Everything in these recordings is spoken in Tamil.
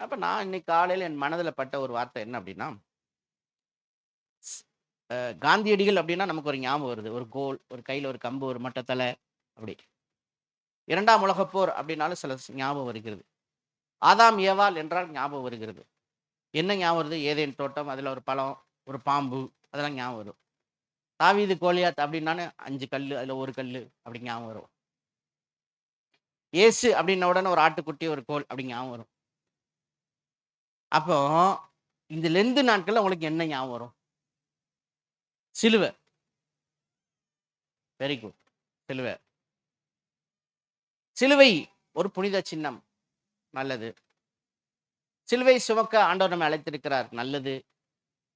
அப்ப நான் இன்னைக்கு காலையில என் மனதில் பட்ட ஒரு வார்த்தை என்ன அப்படின்னா, காந்தியடிகள் அப்படின்னா நமக்கு ஒரு ஞாபகம் வருது. ஒரு கோல், ஒரு கையில் ஒரு கம்பு, ஒரு மட்டத்தலை அப்படி. இரண்டாம் உலகப்போர் அப்படின்னாலும் சில ஞாபகம் வருகிறது. ஆதாம், ஏவால் என்றால் ஞாபகம் வருகிறது. என்ன ஞாபகம் வருது? ஏதேன் தோட்டம், அதில் ஒரு பழம், ஒரு பாம்பு அதெல்லாம் ஞாபகம் வரும். தாவீது, கோலியாத் அப்படின்னானு அஞ்சு கல் அதில் ஒரு கல் அப்படி ஞாபகம் வரும். இயேசு அப்படின்ன உடனே ஒரு ஆட்டுக்குட்டி, ஒரு கோல் அப்படி ஞாபகம் வரும். அப்போ இந்த லெந்து நாட்கள்ல உங்களுக்கு என்ன ஞாபகம் வரும்? சிலுவை வெரி குட். சிலுவை சிலுவை ஒரு புனித சின்னம். நல்லது. சிலுவை சுமக்க ஆண்டவர் நம்ம அழைத்திருக்கிறார். நல்லது.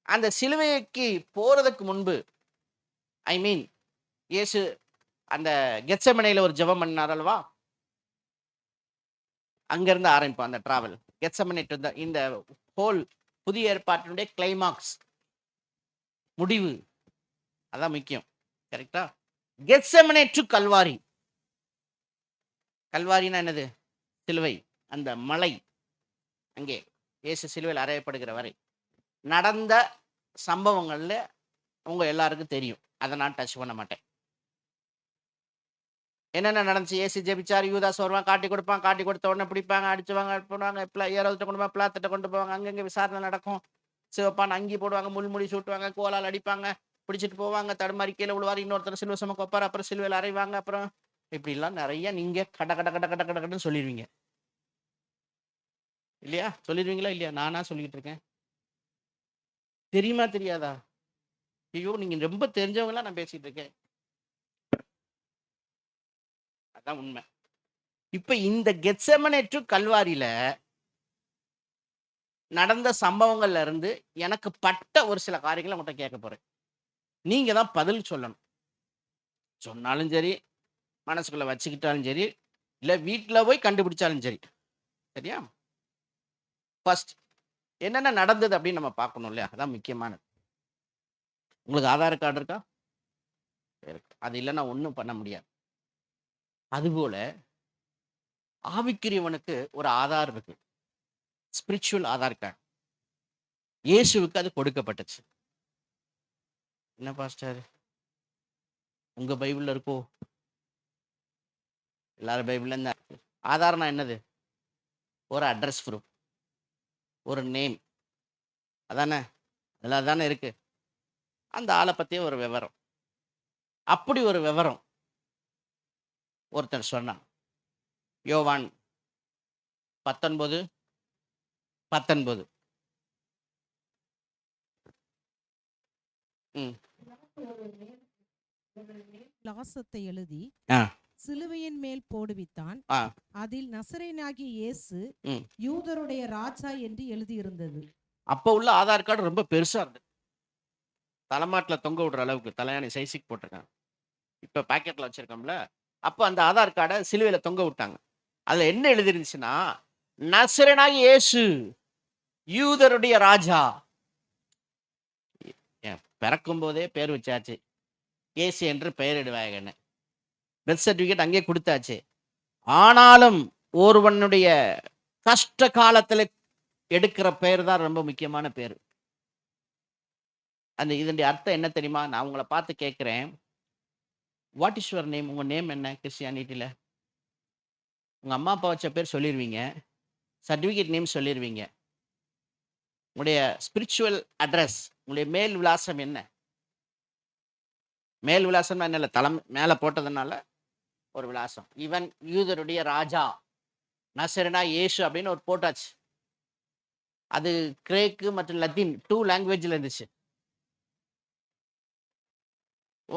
அந்த சிலுவைக்கு போறதுக்கு முன்பு ஐ மீன் இயேசு அந்த கெச்சமனையில் ஒரு ஜெபம் பண்ணார் அல்லவா? அங்கேருந்து ஆரம்பிப்போம் அந்த டிராவல். கெத்செமனே டு த இந்த ஹோல் புதிய ஏற்பாட்டினுடைய கிளைமாக்ஸ். முடிவு. அதான் முக்கியம். கரெக்டா கெத்செமனே டூ கல்வாரி. கல்வாரின்னா என்னது? சிலுவை. அந்த மலை. அங்கே இயேசு சிலுவையில் அறையப்படுகிற வரை. நடந்த சம்பவங்கள்ல உங்கள் எல்லாருக்கும் தெரியும். அதை நான் டச் பண்ண மாட்டேன். என்னென்ன நடந்துச்சு? ஏசி ஜெபிச்சார் யூதாஸ் வருவான், காட்டி கொடுப்பான். காட்டி கொடுத்த உடனே பிடிப்பாங்க, அடிச்சுவாங்க, பண்ணுவாங்க. பிளா ஏரோதுட்ட கொண்டு போவாங்க பிளாத்திட்ட கொண்டு போவாங்க. அங்கங்கே விசாரணை நடக்கும். சிவப்பான் அங்கி போடுவாங்க, முள்முடி சூட்டுவாங்க, கோலால் அடிப்பாங்க, பிடிச்சிட்டு போவாங்க, தடுமாறி கீழ விழுவார் இன்னொருத்தர் சிலுவை சுமக்க வைப்பாரு. அப்புறம் சிலுவையில் அறைவாங்க. அப்புறம் இப்படிலாம் நிறைய நீங்க கட கட கட கட கட கடன்னு சொல்லிருவீங்க. இல்லையா? சொல்லிருவீங்களா? இல்லையா? நானா சொல்லிக்கிட்டு இருக்கேன்? தெரியுமா? தெரியாதா? ஐயோ! நீங்க ரொம்ப தெரிஞ்சவங்களாம் நான் பேசிட்டு இருக்கேன். அதான் உண்மை. இப்ப இந்த கெத்செமனே டூ கல்வாரில நடந்த சம்பவங்கள்ல இருந்து எனக்கு பட்ட ஒரு சில காரியங்களை உங்கள்கிட்ட கேட்க போறேன். நீங்க தான் பதில் சொல்லணும். சொன்னாலும் சரி, மனசுக்குள்ள வச்சுக்கிட்டாலும் சரி, இல்ல வீட்டுல போய் கண்டுபிடிச்சாலும் சரி. சரியா? ஃபர்ஸ்ட் என்னென்ன நடந்தது அப்படின்னு நம்ம பார்க்கணும் இல்லையா? அதான் முக்கியமானது. உங்களுக்கு ஆதார் கார்டு இருக்கா? இருக்கு. அது இல்லைன்னா ஒன்றும் பண்ண முடியாது. அதுபோல ஆவிக்குரியவனுக்கு ஒரு ஆதார் இருக்கு. Spiritual Aadhaar card. இயேசுவுக்கு அது கொடுக்கப்பட்டுச்சு. என்ன பாஸ்டர்? உங்க பைபிள்ல இருக்கோ? எல்லாரும் பைபிள்ல தான் இருக்கு. ஆதார்னா என்னது? ஒரு அட்ரஸ் ப்ரூஃப். ஒரு நேம். அதானே? அதுல தானே இருக்கு. அந்த ஆளை பற்றிய ஒரு விவரம். அப்படி ஒரு விவரம். ஒருத்தர் சொன்னான். யோவான் 19 19 ம். விலாசத்தை எழுதி. சிலுவையின் மேல் போடுவித்தான். அதில் நசரேயனாகிய இயேசு. யூதருடைய ராஜா என்று எழுதியிருந்தது. அப்ப உள்ள ஆதார் கார்டு ரொம்ப பெருசா இருந்தது. தலைமாட்டுல தொங்க விடுற அளவுக்கு தலையாணி சைஸுக்கு போட்டிருக்காங்க. இப்ப பாக்கெட்ல வச்சிருக்கோம்ல. அப்போ அந்த ஆதார் கார்டை சிலுவையில தொங்க விட்டாங்க. அதுல என்ன எழுதிருந்துச்சுன்னா, நசுரனாகி இயேசு யூதருடைய ராஜா. பிறக்கும் பிறக்கும்போதே பேர் வச்சாச்சு. ஏசு என்று பெயரிடுவாயகன்னு. பெர்த் சர்டிபிகேட் அங்கேயே கொடுத்தாச்சு ஆனாலும் ஒருவனுடைய கஷ்ட காலத்துல எடுக்கிற பெயர் தான் ரொம்ப முக்கியமான பேரு. அந்த இதனுடைய அர்த்தம் என்ன தெரியுமா? நான் உங்கள பார்த்து கேட்குறேன் வாட் இஸ் யுவர் நேம்? உங்கள் நேம் என்ன கிறிஸ்டியானிட்டியில் உங்கள் அம்மா, அப்பா வச்ச பேர் சொல்லிருவீங்க. சர்டிஃபிகேட் நேம் சொல்லிடுவீங்க உங்களுடைய ஸ்பிரிச்சுவல் அட்ரஸ், உங்களுடைய மேல் விலாசம் என்ன? மேல் விலாசம்னா என்ன இல்லை தலம் மேலே போட்டதுனால ஒரு விலாசம். ஈவன் யூதருடைய ராஜா. நசரேனா ஏசு அப்படின்னு ஒரு போட்டாச்சு. அது கிரேக்கு மற்றும் லத்தீன் டூ லாங்குவேஜில் இருந்துச்சு.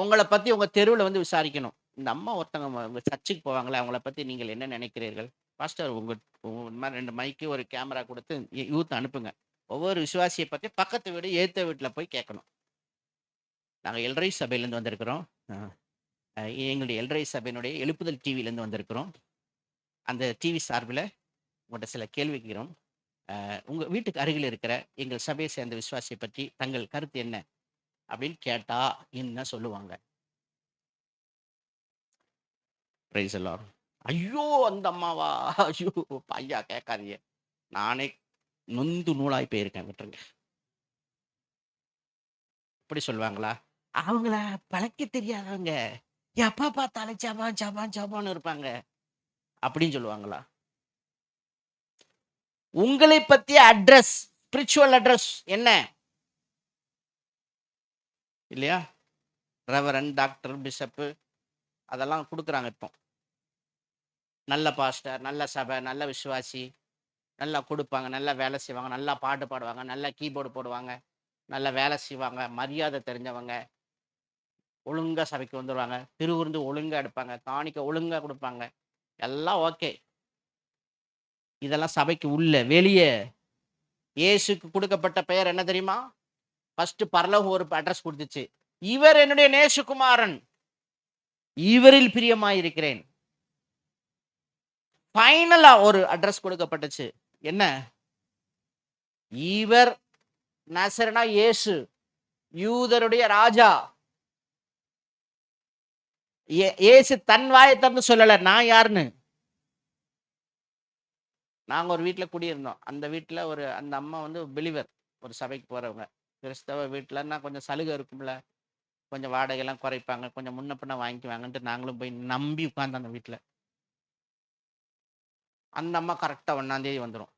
உங்களை பத்தி உங்க தெருவுல வந்து விசாரிக்கணும். இந்த அம்மா ஒருத்தவங்க உங்கள் சர்ச்சுக்கு போவாங்களே, அவங்கள பத்தி நீங்கள் என்ன நினைக்கிறீர்கள்? பாஸ்டர் உங்கள் ரெண்டு இந்த மாரி 2 மைக்கு, ஒரு கேமரா கொடுத்து யூத் அனுப்புங்க. ஒவ்வொரு விசுவாசியை பற்றி பக்கத்து வீடு, ஏற்ற வீட்டில் போய் கேட்கணும். நாங்கள் எல்ரை சபையிலேருந்து வந்திருக்கிறோம். எங்களுடைய எல்ரை சபையினுடைய எழுப்புதல் டிவிலேருந்து வந்திருக்கிறோம். அந்த டிவி சார்பில் உங்கள்கிட்ட சில கேள்வி கேட்கிறோம். உங்கள் உங்க வீட்டுக்கு அருகில் இருக்கிற எங்கள் சபையை சேர்ந்த விசுவாசியை பற்றி தங்கள் கருத்து என்ன? அப்படின்னு கேட்டா என்ன சொல்லுவாங்க? பிரைஸ் ஐயோ! அந்த அம்மாவா? ஐயோ! ஐயா கேட்காதீங்க. நானே நொந்து நூலாய் போயிருக்கேன் விட்டுருங்க இப்படி சொல்லுவாங்களா அவங்கள பழக்க தெரியாதவங்க எப்ப பார்த்தாலும் ஜபான் ஜபான் ஜபான்னு இருப்பாங்க அப்படின்னு சொல்லுவாங்களா உங்களை பத்திய அட்ரஸ் ஸ்பிரிச்சுவல் அட்ரஸ் என்ன இல்லையா? ரெவரன் டாக்டர் பிஷப்பு அதெல்லாம் கொடுக்குறாங்க இப்போ. நல்ல பாஸ்டர் நல்ல சபை நல்ல விசுவாசி நல்லா கொடுப்பாங்க நல்லா வேலை செய்வாங்க நல்லா பாட்டு பாடுவாங்க நல்லா கீபோர்டு போடுவாங்க நல்லா வேலை செய்வாங்க மரியாதை தெரிஞ்சவங்க. ஒழுங்கா சபைக்கு வந்துடுவாங்க திருவிருந்து ஒழுங்கா எடுப்பாங்க காணிக்க ஒழுங்கா கொடுப்பாங்க. எல்லாம் ஓகே இதெல்லாம் சபைக்கு உள்ள வெளியே. இயேசுக்கு கொடுக்கப்பட்ட பெயர் என்ன தெரியுமா? ஃபர்ஸ்ட் பரலோகம் ஒரு அட்ரஸ் கொடுத்துச்சு. இவர் என்னுடைய நேசுகுமாரன். இவரில் பிரியமாயிருக்கிறேன். ஃபைனலா ஒரு அட்ரஸ் கொடுக்கப்பட்டுச்சு. என்ன? இவர் நசரனா இயேசு. யூதருடைய ராஜா. ஏ- தன் வாயை திறந்து சொல்லல நான் யாருன்னு? நாங்க ஒரு வீட்டுல குடியிருந்தோம். அந்த வீட்டுல ஒரு அந்த அம்மா வந்து பிலிவர் ஒரு சபைக்கு போறவங்க. கிறிஸ்தவ வீட்டுலன்னா கொஞ்சம் சலுகை இருக்கும்ல. கொஞ்சம் வாடகையெல்லாம் குறைப்பாங்க. கொஞ்சம் முன்ன பின்ன வாங்கிக்குவாங்கன்ட்டு நாங்களும் போய் நம்பி உட்காந்து அந்த வீட்டில் அந்த அம்மா கரெக்டாக ஒன்றாந்தேதி வந்துடும்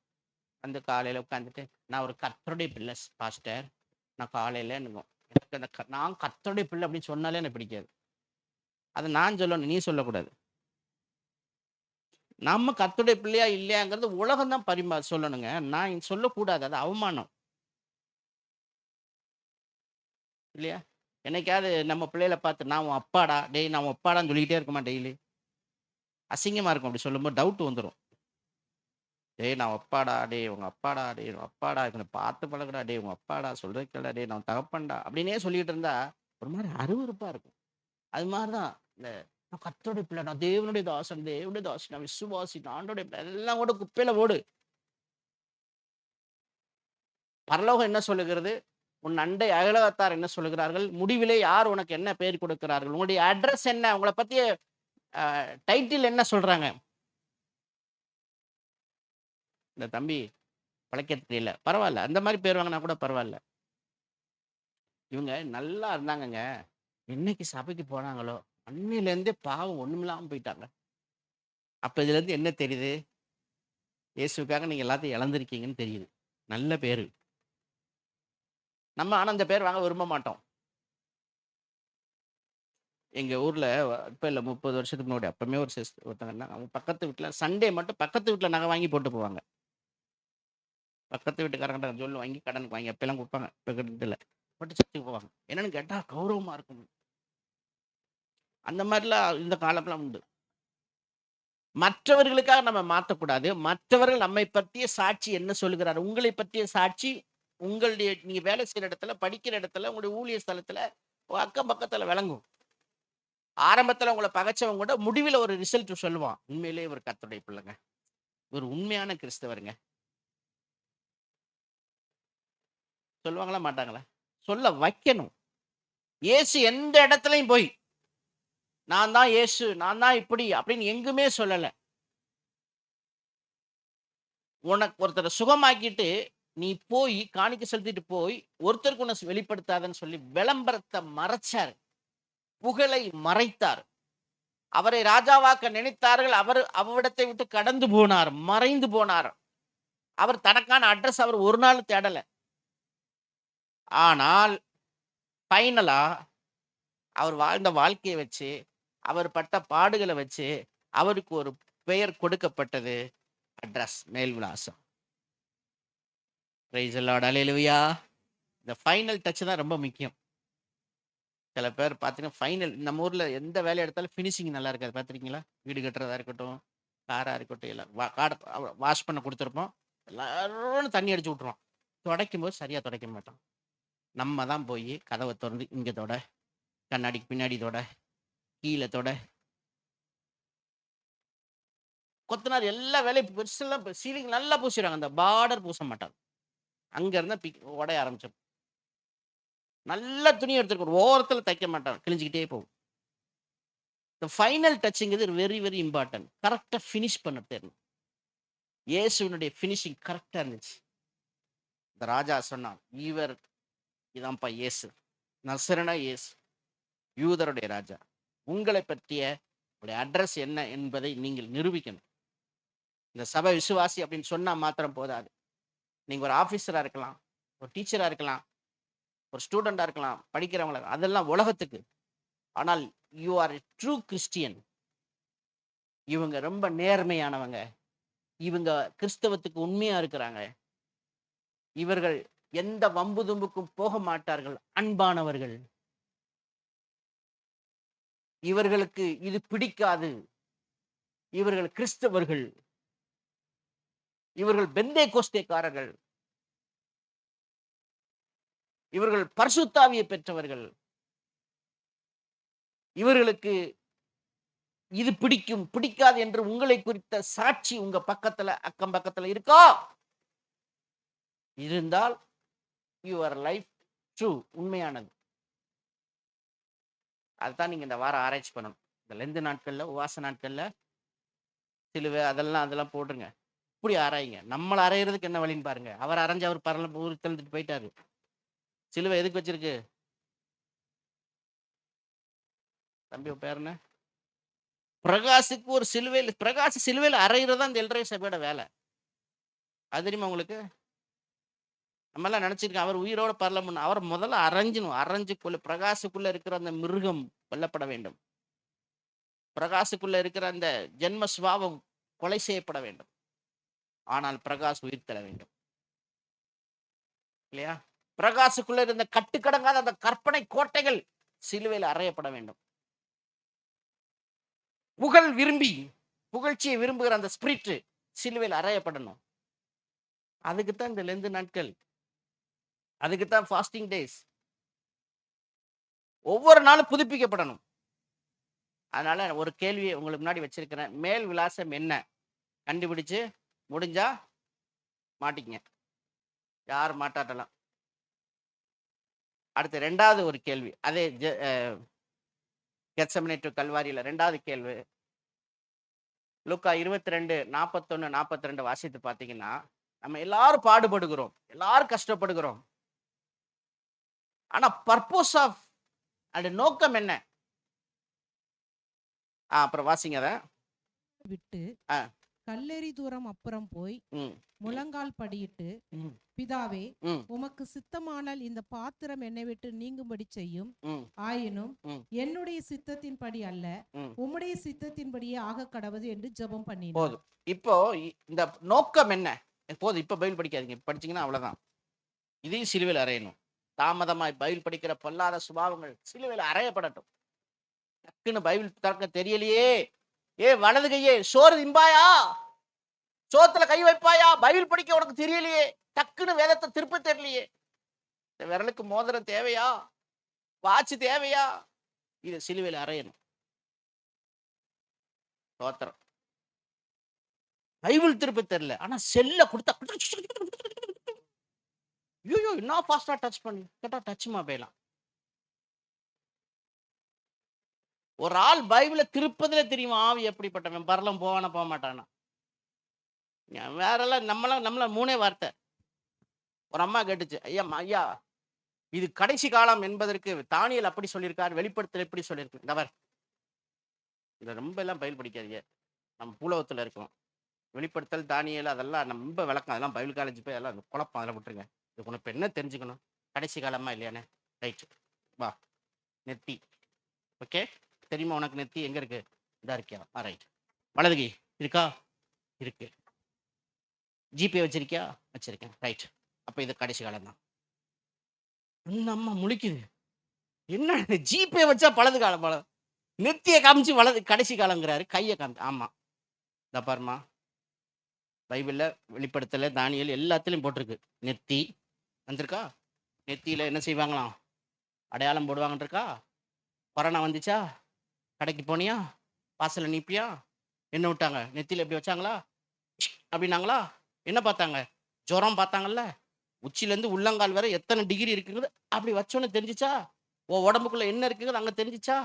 வந்து காலையில் உட்காந்துட்டு நான் ஒரு கத்தருடைய பிள்ளை பாஸ்டர் நான் காலையில் என்னங்கும் எனக்கு அந்த க- நான் கத்தருடைய பிள்ளை அப்படின்னு சொன்னாலே எனக்கு பிடிக்காது. அதை நான் சொல்லணும் நீ சொல்லக்கூடாது. நம்ம கத்துடைய பிள்ளையா இல்லையாங்கிறது உலகம் தான் பரிமா சொல்லணுங்க. நான் சொல்லக்கூடாது. அது அவமானம். இல்லையா? என்னைக்காவது நம்ம பிள்ளைகளை பார்த்து நான் உன் அப்பாடா டேய் நான் உன் அப்பாடான்னு சொல்லிக்கிட்டே இருக்குமா டெய்லி அசிங்கமா இருக்கும். அப்படி சொல்லும்போது டவுட் வந்துடும் டேய் நான் அப்பாடா டேய் உங்க அப்பாடா டே உங்கள் அப்பாடா இவனை பார்த்து பழகுடா டே உங்க அப்பாடா சொல்கிறக்கல டே நான் தகப்பண்டா அப்படின்னே சொல்லிட்டு இருந்தா ஒரு மாதிரி அருவருப்பா இருக்கும். அது மாதிரிதான் இந்த நான் கர்த்தருடைய பிள்ளை நான் தேவனுடைய தாசன் தேவனுடைய தாசன் நான் விசுவாசி நான் ஆண்டோடைய பிள்ளை எல்லாம் கூட குப்பையில ஓடு. பரலோகம் என்ன சொல்லுகிறது? உன் அண்டை அகலகத்தார் என்ன சொல்கிறார்கள் முடிவிலே யார் உனக்கு என்ன பெயர் கொடுக்கிறார்கள்? உங்களுடைய அட்ரஸ் என்ன? உங்களை பற்றிய டைட்டில் என்ன சொல்றாங்க? இந்த தம்பி பழைக்க தெரியல பரவாயில்ல. அந்த மாதிரி பேர் வாங்கினா கூட பரவாயில்ல. இவங்க நல்லா இருந்தாங்கங்க. என்னைக்கு சபைக்கு போனாங்களோ அன்னையிலேருந்தே பாவம் ஒன்றுமில்லாமல் போயிட்டாங்க. அப்போ இதுல இருந்து என்ன தெரியுது? இயேசுக்காக நீங்க எல்லாத்தையும் இழந்திருக்கீங்கன்னு தெரியுது. நல்ல பேர். நம்ம ஆனால் அந்த பேர் வாங்க விரும்ப மாட்டோம். எங்க ஊர்ல இப்ப இல்ல முப்பது வருஷத்துக்கு முன்னாடி அப்போமே ஒரு சிஸ் ஒருத்தங்க இருந்தாங்க. அவங்க பக்கத்து வீட்டுல சண்டே மட்டும் பக்கத்து வீட்டுல நகை வாங்கி போட்டு போவாங்க. பக்கத்து வீட்டுக்காரங்கிட்ட சொல்லு வாங்கி கடனுக்கு வாங்கி அப்பெல்லாம் கொடுப்பாங்க. இப்போ கிட்டத்தில் போட்டு சர்ச்சுக்கு போவாங்க. என்னன்னு கேட்டா கௌரவமா இருக்கும். அந்த மாதிரிலாம் இந்த காலம்லாம் உண்டு. மற்றவர்களுக்காக நம்ம மாற்றக்கூடாது மற்றவர்கள் நம்மை பற்றிய சாட்சி என்ன சொல்லுகிறார்? உங்களை பற்றிய சாட்சி உங்களுடைய நீங்க வேலை செய்யற இடத்துல படிக்கிற இடத்துல உங்களுடைய ஊழியர் ஸ்தலத்துல அக்கம் பக்கத்துல விளங்கும். ஆரம்பத்துல உங்களை பகைச்சவங்க கூட முடிவில் ஒரு ரிசல்ட் சொல்லுவான். உண்மையிலேயே ஒரு கத்துடைய பிள்ளைங்க. ஒரு உண்மையான கிறிஸ்தவருங்க. சொல்லுவாங்களா மாட்டாங்களா? சொல்ல வைக்கணும். ஏசு எந்த இடத்துலயும் போய் நான் தான் ஏசு நான் தான் இப்படி அப்படின்னு எங்குமே சொல்லல. உனக்கு ஒருத்தரை சுகமாக்கிட்டு நீ போய் காணிக்க செலுத்திட்டு போய் ஒருத்தருக்கு உன்னை வெளிப்படுத்தாதன்னு சொல்லி விளம்பரத்தை மறைச்சார். புகழை மறைத்தார். அவரை ராஜாவாக்க நினைத்தார்கள். அவர் அவ்விடத்தை விட்டு கடந்து போனார் மறைந்து போனார். அவர் தனக்கான அட்ரஸ் அவர் ஒரு நாள் தேடல. ஆனால் ஃபைனலா அவர் வாழ்ந்த வாழ்க்கையை வச்சு அவர் பட்ட பாடுகளை வச்சு அவருக்கு ஒரு பெயர் கொடுக்கப்பட்டது அட்ரஸ் மேல் விலாசம் பிரைஸ் லார்ட் அலையலுவியா இந்த ஃபைனல் டச் தான் ரொம்ப முக்கியம். சில பேர் பார்த்தீங்கன்னா ஃபைனல் நம்ம ஊரில் எந்த வேலையை எடுத்தாலும் ஃபினிஷிங் நல்லா இருக்காது. பார்த்துருக்கீங்களா வீடு கட்டுறதா இருக்கட்டும் காராக இருக்கட்டும் எல்லாம் வா காடை வாஷ் பண்ண கொடுத்துருப்போம். எல்லாரும் தண்ணி அடிச்சு விட்ருவோம் துடைக்கும் போது சரியாக துடைக்க மாட்டோம். நம்ம தான் போய் கதவை திறந்து இங்கே தொட கண்ணாடிக்கு பின்னாடி தொட கீழே தொட. கொத்தனார் எல்லா வேலையும் பெருசெல்லாம் சீலிங் நல்லா பூசிடுவாங்க. அந்த பார்டர் பூச மாட்டாங்க. அங்க பி பிக் உடைய ஆரம்பிச்சோம் நல்ல துணி எடுத்துருக்கணும் ஒரு ஓரத்தில் தைக்க மாட்டார் கிழிஞ்சிக்கிட்டே போகும். இந்த ஃபைனல் டச்சிங்கிறது வெரி வெரி இம்பார்ட்டன்ட் கரெக்டாக ஃபினிஷ் பண்ண தெரியணும் இயேசுவினுடைய ஃபினிஷிங் கரெக்டாக இருந்துச்சு. இந்த ராஜா சொன்னான் ஈவர் இதான்ப்பா இயேசு. நசரனா இயேசு. யூதருடைய ராஜா. உங்களை பற்றிய உடைய அட்ரஸ் என்ன என்பதை நீங்கள் நிரூபிக்கணும். இந்த சபை விசுவாசி அப்படின்னு சொன்னா மாத்திரம் போதாது. நீங்க ஒரு ஆஃபீஸராக இருக்கலாம் ஒரு டீச்சரா இருக்கலாம் ஒரு ஸ்டூடெண்டாக இருக்கலாம் படிக்கிறவங்களா அதெல்லாம் உலகத்துக்கு. ஆனால் you are a true Christian இவங்க ரொம்ப நேர்மையானவங்க. இவங்க கிறிஸ்தவத்துக்கு உண்மையா இருக்கிறாங்க. இவர்கள் எந்த வம்பு தும்புக்கும் போக மாட்டார்கள் அன்பானவர்கள். இவர்களுக்கு இது பிடிக்காது. இவர்கள் கிறிஸ்தவர்கள். இவர்கள் பெந்தே கோஸ்தேக்காரர்கள் இவர்கள் பர்சுத்தாவியை பெற்றவர்கள். இவர்களுக்கு இது பிடிக்கும் பிடிக்காது என்று உங்களை குறித்த சாட்சி உங்க பக்கத்துல அக்கம் பக்கத்துல இருக்கா? இருந்தால் யுவர் லைஃப் ட்ரூ உண்மையானது. அதுதான் நீங்க இந்த வாரம் ஆராய்ச்சி பண்ணணும். இந்த லெந்து நாட்கள்ல உவாச நாட்கள்ல சிலுவை அதெல்லாம் அதெல்லாம் போட்டுருங்க. எப்படி ஆராயுங்க நம்மளை அரைகிறதுக்கு என்ன வழின்னு பாருங்க. அவர் அரைஞ்சு அவர் பரல ஊருக்கு தள்ளிட்டு போயிட்டாரு. சிலுவை எதுக்கு வச்சிருக்கு? தம்பி பேர் என்ன? பிரகாசுக்கு ஒரு சிலுவையில் பிரகாஷ் சிலுவையில் அரைகிறது இந்த எல்ரை சபையோட வேலை. அது தெரியுமா உங்களுக்கு? நம்மெல்லாம் நினைச்சிருக்கோம் அவர் உயிரோட பரலமுன்னு அவர் முதல்ல அரைஞ்சணும் அரைஞ்சுக்குள்ள பிரகாசுக்குள்ள இருக்கிற அந்த மிருகம் கொல்லப்பட வேண்டும். பிரகாசுக்குள்ள இருக்கிற அந்த ஜென்ம சுவாவம் கொலை செய்யப்பட வேண்டும். ஆனால் பிரகாஷ் உயிர் தர வேண்டும். இல்லையா? பிரகாசுக்குள்ள இருந்த கட்டுக்கடங்காத அந்த கற்பனை கோட்டைகள் சிலுவையில் அறையப்பட வேண்டும். புகழ் விரும்பி புகழ்ச்சியை விரும்புகிற அந்த ஸ்பிரிட் சிலுவையில் அறையப்படணும். அதுக்குத்தான் இந்த லெந்து நாட்கள். அதுக்குத்தான் ஃபாஸ்டிங் டேஸ் ஒவ்வொரு நாளும் புதுப்பிக்கப்படணும். அதனால ஒரு கேள்வியை உங்களுக்கு முன்னாடி வச்சிருக்கிறேன். மேல் விலாசம் என்ன? கண்டுபிடிச்சு முடிஞ்சா மாட்டிக்கங்க. யார் மாட்டாட்டலாம்? அடுத்து ரெண்டாவது ஒரு கேள்வி. அதே கெட்சமனே டு கல்வாரியில ரெண்டாவது கேள்வி. லுக்கா இருபத்தி ரெண்டு நாற்பத்தொன்னு நாற்பத்தி ரெண்டு வாசித்து பார்த்தீங்கன்னா நம்ம எல்லாரும் பாடுபடுகிறோம். எல்லாரும் கஷ்டப்படுகிறோம். ஆனா பர்பஸ் ஆஃப் அது நோக்கம் என்ன? ஆ அப்புறம் வாசிங்க அதை. விட்டு. கல்லெறி தூரம் அப்புறம் போய் முழங்கால் படியிட்டு பிதாவே உமக்கு சித்தமானால் இந்த பாத்திரம் என்னை விட்டு நீங்கும்படி செய்யும். ஆயினும். என்னுடைய சித்தத்தின்படி அல்ல. உம்முடைய சித்தத்தின்படியே ஆக கடவுது என்று ஜெபம் பண்ணினார். போதும். இப்போ இந்த நோக்கம் என்ன? போதும் இப்ப பைபிள் படிக்காதீங்க. படிச்சீங்கன்னா அவ்வளவுதான். இதையும் சிலுவையில் அறையணும். தாமதமாய் பைபிள் படிக்கிற பொல்லாத சுபாவங்கள் சிலுவையில் அறையப்படட்டும். டக்குன்னு பைபிள் திறக்க தெரியலையே. ஏ வலது கையே சோறு திம்பாயா சோத்துல கை வைப்பாயா பைபிள் படிக்க உனக்கு தெரியலையே டக்குன்னு வேதத்தை திருப்ப தெரியலையே இந்த விரலுக்கு மோதிரம் தேவையா வாட்ச் தேவையா இது சிலுவையில் அறையணும் தோத்திரம் பைபிள் திருப்ப தெரியல ஆனா செல்ல கொடுத்தா ஐயோ என்ன ஃபாஸ்டா டச் பண்ணி கேட்டா டச்மா போயிடலாம் ஒரு ஆள் பைபிளை திருப்பதில தெரியுமா? ஆவி எப்படிப்பட்டவன்? பரலம் போவானா போக மாட்டானா வேறெல்லாம் நம்மளாம் நம்மள மூணே வார்த்தை. ஒரு அம்மா கேட்டுச்சு ஐயா ஐயா இது கடைசி காலம் என்பதற்கு தானியல் அப்படி சொல்லியிருக்கார் வெளிப்படுத்தல் எப்படி சொல்லியிருக்கு? இந்த இதை ரொம்ப எல்லாம் பயில் படிக்காதீங்க. நம்ம பூலோகத்தில் இருக்கோம். வெளிப்படுத்தல் தானியல் அதெல்லாம் நம்ம ரொம்ப விளக்கம். அதெல்லாம் பைபிள் காலேஜ் போய் அதெல்லாம் குழப்பம் அதெல்லாம் விட்டுருங்க. இது உனக்கு என்ன தெரிஞ்சுக்கணும்? கடைசி காலமா இல்லையானே? ரைட் வா. நெத்தி ஓகே? தெரியுமா உனக்கு நெத்தி எங்க இருக்கு? இதா இருக்கியா? ஆ ரைட் வலதுகை இருக்கா? இருக்கு. ஜிபே வச்சிருக்கியா? வச்சிருக்கேன். ரைட் அப்ப இது கடைசி காலம் தான். இந்த அம்மா முழிக்குது? என்ன ஜிபே வச்சா பழது காலம் பழ நெத்தியை காமிச்சு வலது கடைசி காலங்கிறாரு கையை காமிச்சு ஆமா. இந்த பாருமா பைபிளில் வெளிப்படுத்தல தானியல் எல்லாத்துலேயும் போட்டிருக்கு. நெத்தி. வந்திருக்கா? நெத்தியில் என்ன செய்வாங்களாம்? அடையாளம் போடுவாங்கன்னு இருக்கா கொரோனா வந்துச்சா? கடைக்கு போனியா? வாசலில் நீப்பியா? என்ன விட்டாங்க? நெத்தியில் எப்படி வச்சாங்களா? அப்படின்னாங்களா? என்ன பார்த்தாங்க? ஜுரம் பார்த்தாங்கல்ல? உச்சிலேருந்து உள்ளங்கால் வரை எத்தனை டிகிரி இருக்குங்கிறது அப்படி வச்சோன்னு தெரிஞ்சிச்சா? ஓ உடம்புக்குள்ள என்ன இருக்குங்கிறது அங்கே தெரிஞ்சிச்சா?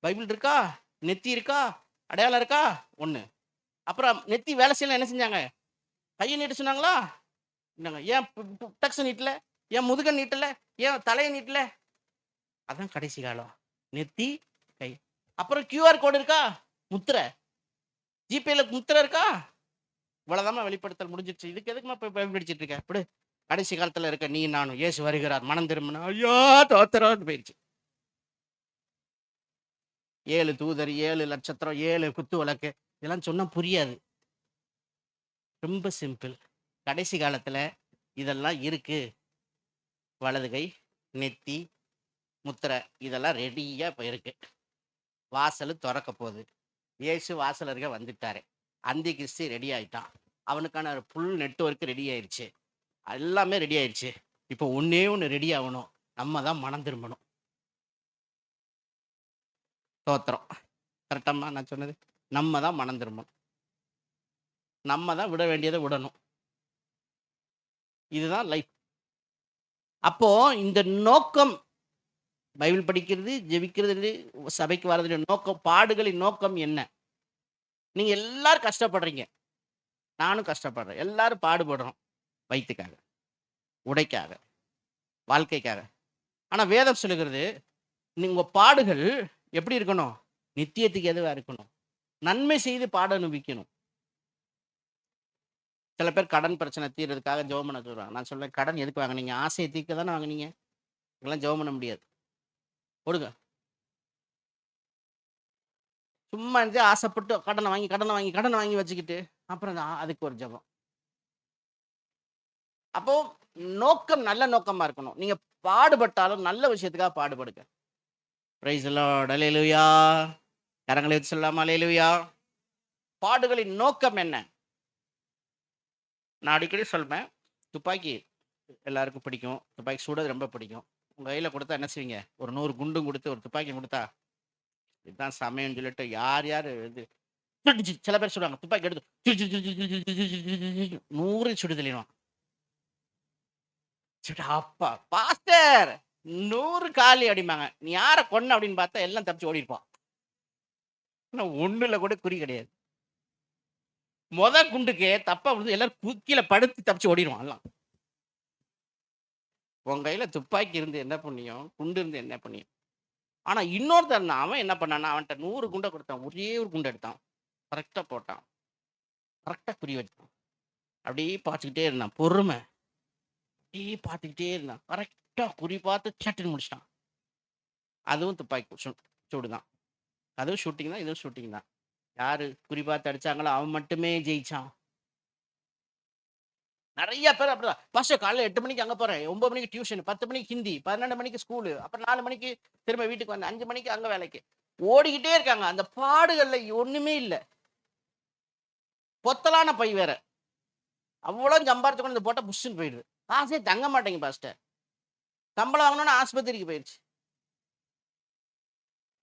பைபிள் இருக்கா? நெத்தி இருக்கா? அடையாளம் இருக்கா? ஒன்று அப்புறம் நெத்தி வேலை செய்யலாம் என்ன செஞ்சாங்க? கையை நீட்டு சொன்னாங்களா? என்னங்க ஏன் டக்ஸ் நீட்டல? ஏன் முதுகை நீட்டல? ஏன் தலையை நீட்டல? அதான் கடைசி காலம். நெத்தி அப்புறம் கியூஆர் கோடு இருக்கா? முத்திரை. ஜிபேல முத்திரை இருக்கா? இவ்வளவுதான் வெளிப்படுத்தல் முடிஞ்சிருச்சு. இதுக்கு எதுக்குமா போய் பயன்படுத்திட்டு இருக்க? இப்படி கடைசி காலத்துல இருக்க நீ நானும் இயேசு வருகிறார். மனம் திரும்பினா ஐயோ தோத்திரம் போயிடுச்சு ஏழு தூதர் ஏழு நட்சத்திரம் ஏழு குத்து வழக்கு இதெல்லாம் சொன்னா புரியாது. ரொம்ப சிம்பிள். கடைசி காலத்துல இதெல்லாம் இருக்கு. வலதுகை நெத்தி முத்திரை. இதெல்லாம் ரெடியா இப்போ இருக்கு வாசல் திறக்க போகுது. இயேசு வாசல் இருக்க வந்துட்டாரு. அந்தி கிறிஸ்து ரெடி ஆயிட்டான். அவனுக்கான ஃபுல் நெட்ஒர்க் ரெடி ஆயிடுச்சு எல்லாமே ரெடி ஆயிடுச்சு இப்போ ஒன்னே ஒன்று ரெடி ஆகணும். நம்ம தான் மனம் திரும்பணும். தோத்திரம் கரெக்டம்மா நான் சொன்னது? நம்ம தான் மனம் திரும்பணும். நம்ம தான் விட வேண்டியதை விடணும். இதுதான் லைஃப் அப்போ இந்த நோக்கம் பைபிள் படிக்கிறது ஜெபிக்கிறது சபைக்கு வர்றதுடைய நோக்கம் பாடுகளின் நோக்கம் என்ன? நீங்கள் எல்லாரும் கஷ்டப்படுறீங்க. நானும் கஷ்டப்படுறேன். எல்லாரும் பாடுபடுறோம் வயிற்றுக்காக உடைக்காக வாழ்க்கைக்காக. ஆனால் வேதம் சொல்லுகிறது உங்கள் பாடுகள் எப்படி இருக்கணும்? நித்தியத்துக்கு எதுவாக இருக்கணும்? நன்மை செய்து பாட அனுபவிக்கணும். சில பேர் கடன் பிரச்சனை தீர்றதுக்காக ஜெபம் பண்ண சொல்றாங்க. நான் சொல்கிறேன் கடன் எதுக்கு வாங்குனீங்க? ஆசையை தீர்க்க தானே வாங்குனீங்க? இதெல்லாம் ஜெபம் பண்ண முடியாது. கொடுங்க. சும்மா இருந்து ஆசைப்பட்டு கடனை வாங்கி கடனை வாங்கி கடனை வாங்கி வச்சுக்கிட்டு அப்புறம் தான் அதுக்கு ஒரு ஜெபம். அப்போ நோக்கம் நல்ல நோக்கமா இருக்கணும். நீங்க பாடுபட்டாலும் நல்ல விஷயத்துக்காக பாடுபடுங்க. பிரைஸ் அலையலுயா கரங்களை வச்சு சொல்லாம அலையலுயா பாடுகளின் நோக்கம் என்ன? நான் அடிக்கடி சொல்வேன் துப்பாக்கி எல்லாருக்கும் பிடிக்கும். துப்பாக்கி சுடுறது ரொம்ப பிடிக்கும். உங்கள் கையில் கொடுத்தா என்ன செய்வீங்க ஒரு நூறு குண்டும் கொடுத்து ஒரு துப்பாக்கி கொடுத்தா இதுதான் சமயம்னு சொல்லிட்டு யார் யார் இது திருடிச்சு சில பேர் சொல்லுவாங்க துப்பாக்கி எடுத்து நூறு சுடு தெளிவான் அப்பா பாஸ்டர் நூறு காலி அப்படிம்பாங்க நீ யாரை கொன்ன அப்படின்னு பார்த்தா எல்லாம் தப்பிச்சு ஓடி இருப்பான் ஆனால் கூட குறி கிடையாது மொத குண்டுக்கு தப்பா விழுந்து எல்லாரும் கீழே படுத்து தப்பிச்சு ஓடிடுவான் எல்லாம் உன் கையில் துப்பாக்கி இருந்து என்ன பண்ணியும் குண்டு இருந்து என்ன பண்ணியும். ஆனால் இன்னொருத்தன் அவன் என்ன பண்ணான்னா அவன்கிட்ட நூறு குண்டை கொடுத்தான். ஒரே ஒரு குண்டை எடுத்தான். கரெக்டாக போட்டான். கரெக்டாக குறி வச்சான் அப்படியே பார்த்துக்கிட்டே இருந்தான். பொறுமை. அப்படியே பார்த்துக்கிட்டே இருந்தான். கரெக்டாக குறி பார்த்து சட்டுன்னு முடிச்சிட்டான். அதுவும் துப்பாக்கி சூடு தான் அதுவும் ஷூட்டிங் தான் இதுவும் ஷூட்டிங் தான். யார் குறி பார்த்து அடித்தாங்களோ அவன் மட்டுமே ஜெயிச்சான். நிறைய பேர் அப்படிதான். ஃபர்ஸ்ட் காலைல எட்டு மணிக்கு அங்க போறேன். ஒன்பது மணிக்கு டியூஷன் பத்து மணிக்கு ஹிந்தி பன்னெண்டு மணிக்கு ஸ்கூலு அப்புறம் நாலு மணிக்கு திரும்ப வீட்டுக்கு வந்து அஞ்சு மணிக்கு அங்க வேலைக்கு. ஓடிக்கிட்டே இருக்காங்க. அந்த பாடுகள்ல ஒண்ணுமே இல்லை. பொத்தலான பை வேற. அவ்வளோ சம்பாரிச்சு கொண்டு வந்து போட்டா புஷ்ஷுன்னு போயிடுது. ஆசையே தங்க மாட்டேங்க பாஸ்டர் சம்பளம் வாங்கணும்னு ஆஸ்பத்திரிக்கு போயிடுச்சு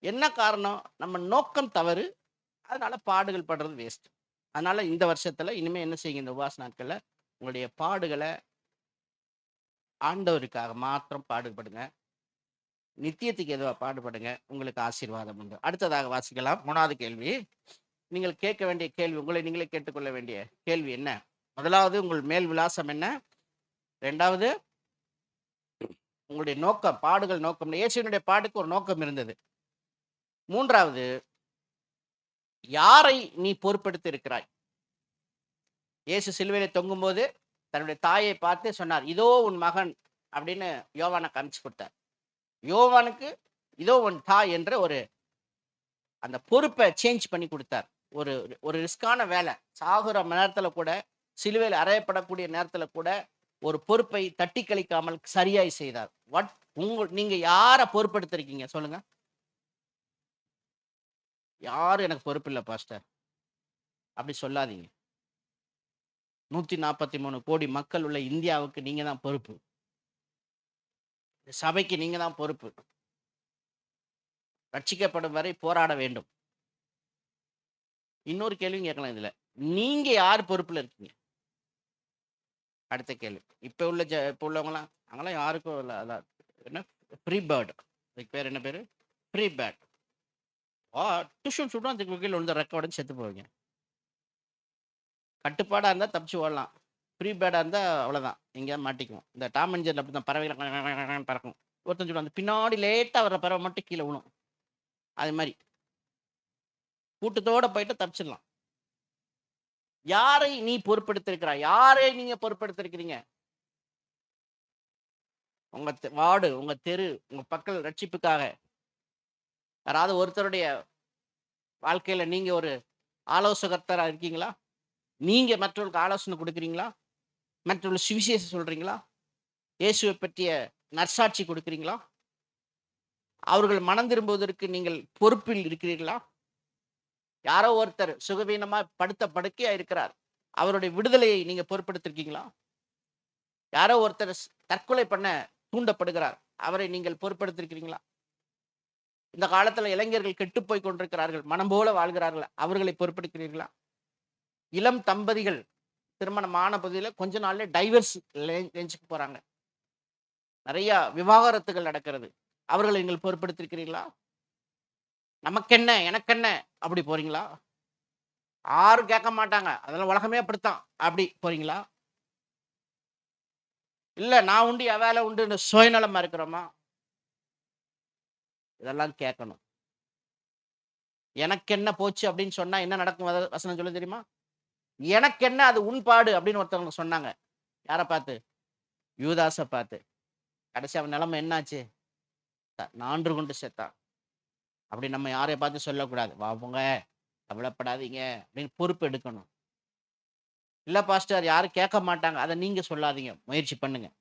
என்ன காரணம்? நம்ம நோக்கம் தவறு. அதனால பாடுகள் படுறது வேஸ்ட் அதனால இந்த வருஷத்துல இனிமே என்ன செய்யுங்க இந்த உபாச நாட்கள்ல? உங்களுடைய பாடுகளை ஆண்டவருக்காக மாத்திரம் பாடுபடுங்க. நித்தியத்துக்கு எதுவாக பாடுபடுங்க. உங்களுக்கு ஆசீர்வாதம் உண்டு. அடுத்ததாக வாசிக்கலாம். மூணாவது கேள்வி. நீங்கள் கேட்க வேண்டிய கேள்வி உங்களை நீங்களே கேட்டுக்கொள்ள வேண்டிய கேள்வி என்ன? முதலாவது உங்கள் மேல் விலாசம் என்ன? ரெண்டாவது உங்களுடைய நோக்கம் பாடுகள் நோக்கம். இயேசுவினுடைய பாடுக்கு ஒரு நோக்கம் இருந்தது. மூன்றாவது யாரை நீ பொறுப்பெடுத்து இருக்கிறாய்? இயேசு சிலுவையில தொங்கும்போது தன்னுடைய தாயை பார்த்து சொன்னார் இதோ உன் மகன் அப்படின்னு யோவானை காமிச்சு கொடுத்தார். யோவானுக்கு இதோ உன் தாய் என்ற ஒரு அந்த பொறுப்பை சேஞ்ச் பண்ணி கொடுத்தார். ஒரு ஒரு ரிஸ்கான வேலை. சாகுற நேரத்தில் கூட சிலுவையில் அறையப்படக்கூடிய நேரத்தில் கூட ஒரு பொறுப்பை தட்டி கழிக்காமல் சரியாய் செய்தார். வாட் உங்க நீங்க யாரை பொறுப்பெடுத்திருக்கீங்க? சொல்லுங்க. யாரும் எனக்கு பொறுப்பு இல்லை பாஸ்டர். அப்படி சொல்லாதீங்க. நூத்தி நாற்பத்தி மூணு கோடி மக்கள் உள்ள இந்தியாவுக்கு நீங்க தான் பொறுப்பு. சபைக்கு நீங்க தான் பொறுப்பு. ரட்சிக்கப்படும் வரை போராட வேண்டும். இன்னொரு கேள்வியும் கேட்கலாம் இதுல. நீங்க யார் பொறுப்புல இருக்கீங்க? அடுத்த கேள்வி. இப்ப உள்ள ஜ இப்ப உள்ளவங்களாம் அவங்களாம் யாருக்கும் இல்லை அதான் என்ன? ஃப்ரீ பேர்டு அதுக்கு பேர் என்ன பேர்? ஃப்ரீ பேர்ட் ஆ டியூஷன் சுடும் அதுக்கு கீழே விழுந்த ரெக்கார்டுன்னு செத்து போவீங்க. கட்டுப்பாடாக இருந்தால் தப்பிச்சு ஓடலாம். ப்ரீ பேடாக இருந்தால் அவ்வளோதான் எங்கேயாவது மாட்டிக்குவோம். இந்த டாம் அண்ட் அப்படி தான் பறவைகள் பறக்கும். ஒருத்தன் சொல்லுவான் அந்த பின்னாடி லேட்டாக வர பறவை மட்டும் கீழே விழும். அது மாதிரி. கூட்டத்தோட போயிட்டு தப்பிச்சிடலாம். யாரை நீ பொறுப்பெடுத்திருக்கிறாய் யாரை நீங்க பொறுப்படுத்திருக்கிறீங்க உங்க தெ- வார்டு உங்க தெரு உங்க பக்கம் ரட்சிப்புக்காக. யாராவது ஒருத்தருடைய வாழ்க்கையில நீங்க ஒரு ஆலோசகர்த்தரா இருக்கீங்களா? நீங்க மற்றவர்களுக்கு ஆலோசனை கொடுக்குறீங்களா? மற்றவர்கள் சுவிசேஷம் சொல்றீங்களா? இயேசுவை பற்றிய நற்சாட்சி கொடுக்குறீங்களா? அவர்கள் மனம் திரும்புவதற்கு நீங்கள் பொறுப்பில் இருக்கிறீர்களா? யாரோ ஒருத்தர் சுகவீனமா படுத்த படுக்கையா இருக்கிறார். அவருடைய விடுதலையை நீங்க பொறுப்படுத்திருக்கீங்களா யாரோ ஒருத்தர் தற்கொலை பண்ண தூண்டப்படுகிறார். அவரை நீங்கள் பொறுப்படுத்திருக்கிறீங்களா இந்த காலத்துல இளைஞர்கள் கெட்டுப் போய் கொண்டிருக்கிறார்கள். மனம் போல வாழ்கிறார்கள். அவர்களை பொறுப்பெடுக்கிறீர்களா இளம் தம்பதிகள் திருமணமான பகுதியில் கொஞ்ச நாள்ல டைவர்ஸ் ரேஞ்சுக்கு போறாங்க. நிறைய விவாகரத்துகள் நடக்கிறது. அவர்களை நீங்கள் பொறுப்பெடுத்திருக்கிறீர்களா நமக்கென்ன எனக்கென்ன? அப்படி போறீங்களா? யாரும் கேட்க மாட்டாங்க. அதெல்லாம் உலகமே அப்படித்தான். அப்படி போறீங்களா? இல்ல நான் உண்டு என் வேலை உண்டு சுயநலமா இருக்கிறோமா? இதெல்லாம் கேட்கணும். எனக்கு என்ன போச்சு அப்படின்னு சொன்னா என்ன நடக்கும்? வசனம் சொல்ல தெரியுமா? எனக்கு என்ன அது உண்பாடு அப்படின்னு ஒருத்தவங்க சொன்னாங்க. யாரை பார்த்து? யூதாஸை பார்த்து. கடைசி அவன் நிலைமை என்னாச்சு? நான்று கொண்டு செத்தான். அப்படி நம்ம யாரைய பார்த்து சொல்லக்கூடாது. வா கவலைப்படாதீங்க. அப்படின்னு பொறுப்பு எடுக்கணும். இல்லை பாஸ்டர் யாரும் கேட்க மாட்டாங்க. அதை நீங்கள் சொல்லாதீங்க. முயற்சி பண்ணுங்க.